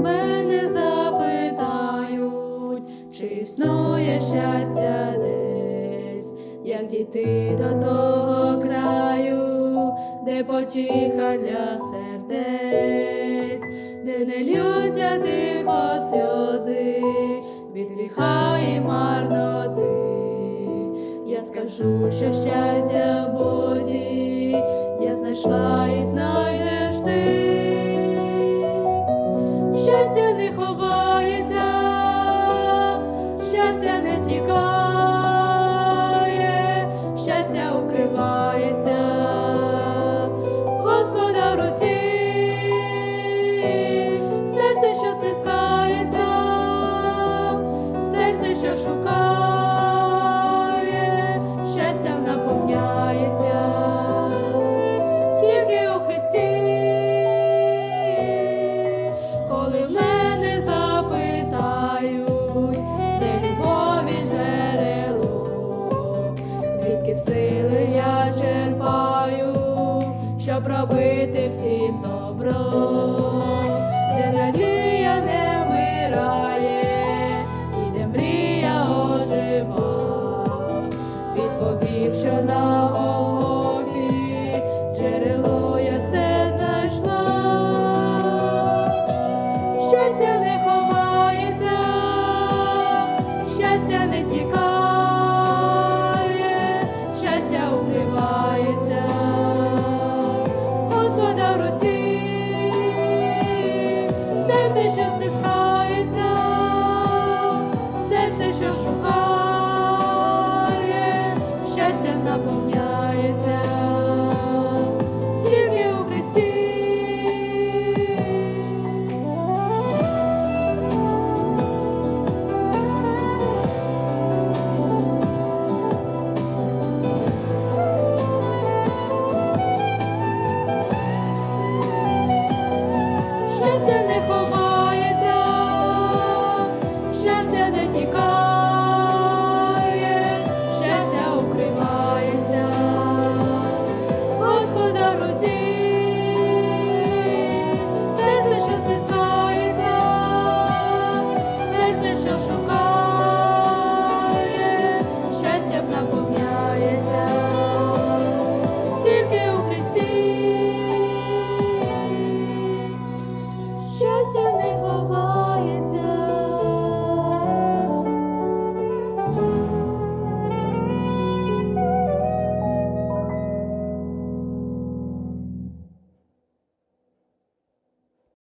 мене запитають, чи існує щастя десь, як дійти до того краю, де потіха для сердець, де не ллються тихо сльози, від гріха і марноти. Я скажу, що щастя. Серце, шукає, щастям наповняється, тільки у Христі. Коли в мене запитають, де любові джерело, звідки сили я черпаю, щоб робити всім добро, де надія не вмирає, Щастя не ховається, щастя не тікає, щастя укривається, Господа в руці, серце, що щастя не тікає,